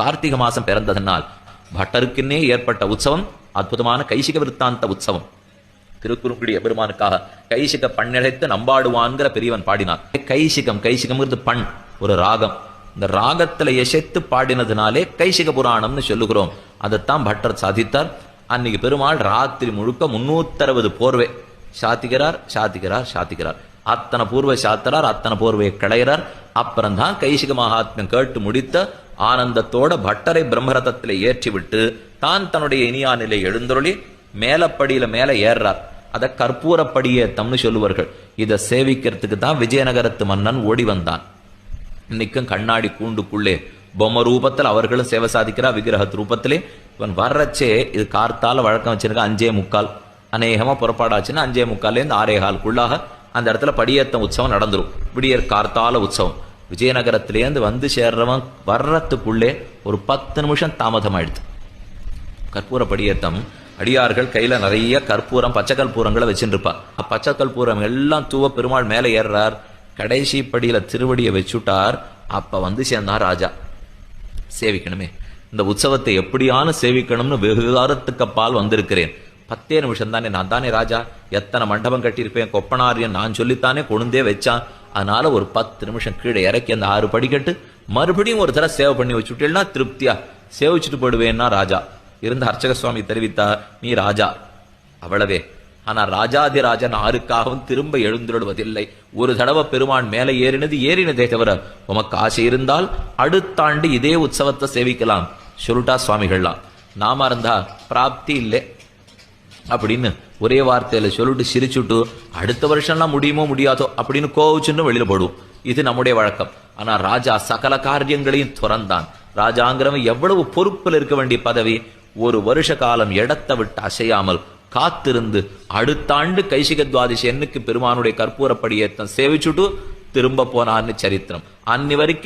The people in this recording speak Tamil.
கார்த்திக மாசம் பிறந்ததனால் பட்டருக்குன்னே ஏற்பட்ட உற்சவம் அற்புதமான கைசிக விருத்தாந்த உற்சவம். திருக்குறுங்குடி எபெருமானுக்காக கைசிக பண்ணிழைத்து நம்பாடுவான்கிற பெரியவன் பாடினான். கைசிகம் கைசிகம்ங்கிறது பண் ஒரு ராகம். இந்த ராகத்துல எசைத்து பாடினதுனாலே கைசிக புராணம்னு சொல்லுகிறோம். அதைத்தான் பட்டர் சாதித்தார். அன்னைக்கு பெருமாள் ராத்திரி முழுக்க முன்னூத்தறுபது போர்வை. சாத்திக்கிறார் சாத்திக்கிறார் சாத்திக்கிறார் அத்தனை பூர்வ சாத்திரார் அத்தனை போர்வையை களையிறார் அப்புறம் தான் கைசிக மகாத்மியம் கேட்டு முடித்த ஆனந்தத்தோட பட்டரை பிரம்மரதத்தில் ஏற்றிவிட்டு தான் தன்னுடைய இனியா நிலை எழுந்தருளி மேலப்படியில மேல அதை கற்பூரப்படியே தம்னு சொல்லுவார்கள். இதை சேவிக்கிறதுக்கு தான் விஜயநகரத்து மன்னன் ஓடி வந்தான். இன்னைக்கும் கண்ணாடி கூண்டுக்குள்ளே பொம்மை ரூபத்தில் அவர்களும் சேவை சாதிக்கிறா விக்கிரகத் ரூபத்திலே. இவன் வர்றச்சே இது கார்த்தால வழக்கம் வச்சிருக்க அஞ்சே முக்கால். அநேகமா புறப்பாடாச்சுன்னா அஞ்சே முக்கால்லேருந்து ஆறே காலுக்குள்ளாக அந்த இடத்துல படியேற்ற உற்சவம் நடந்துரும். விடியற் கார்த்தால உற்சவம். விஜயநகரத்திலேருந்து வந்து சேர்றவன் வர்றதுக்குள்ளே ஒரு பத்து நிமிஷம் தாமதமாயிடுது. கற்பூர படியேத்தம் அடியார்கள் கையில நிறைய கற்பூரம் பச்சை கற்பூரங்களை வச்சுருப்பா. பச்சை கற்பூரம் எல்லாம் தூவ பெருமாள் மேலே ஏறுறார். கடைசி படியில திருவடியை வச்சுட்டார். அப்ப வந்து சேர்ந்தார் ராஜா. சேவிக்கணுமே. இந்த உற்சவத்தை எப்படியான சேவிக்கணும்னு வெகு காலத்துக்கு அப்பால் வந்திருக்கிறேன். பத்தே நிமிஷம் தானே நான் தானே ராஜா? எத்தனை மண்டபம் கட்டியிருப்பேன்? கொப்பனாரியன் நான் சொல்லித்தானே கொழுந்தே வச்சான்? அதனால ஒரு பத்து நிமிஷம் கீழே இறக்கி அந்த ஆறு படிக்கட்டு மறுபடியும் ஒரு தடவை சேவை பண்ணி வச்சுட்டேன்னா திருப்தியா? சேவிச்சுட்டு போடுவேன்னா ராஜா. இருந்த அர்ச்சக சுவாமி தெரிவித்தா நீ ராஜா. அவ்வளவே. ஆனா ராஜாதிராஜன் ஆருக்காகவும் திரும்ப எழுந்துடுவதில்லை ஒரு தடவை பெருமான் மேலே ஏறினது ஏறினதே தவிர உமக்கு ஆசை இருந்தால் அடுத்த ஆண்டு இதே உற்சவத்தை சேவிக்கலாம். சுருட்டா சுவாமிகள்லாம். நாம இருந்தா பிராப்தி இல்லை. அப்படின்னு ஒரே வார்த்தையில சொல்லிட்டு சிரிச்சுட்டு அடுத்த வருஷம்லாம் முடியுமோ முடியாதோ அப்படின்னு கோவிச்சுன்னு வெளியில போடுவோம் இது நம்முடைய வழக்கம். ஆனா ராஜா சகல காரியங்களையும் துறந்தான். ராஜாங்கிறவன் எவ்வளவு பொறுப்பில் இருக்க வேண்டிய பதவி ஒரு வருஷ காலம் இடத்தை விட்டு அசையாமல் காத்திருந்து அடுத்த ஆண்டு கைசிக துவாதிசி என்னுக்கு பெருமானுடைய கற்பூரப்படியேத்தம் சேவிச்சுட்டு திரும்ப போனான்னு சரித்திரம். அன்னி வரைக்கும்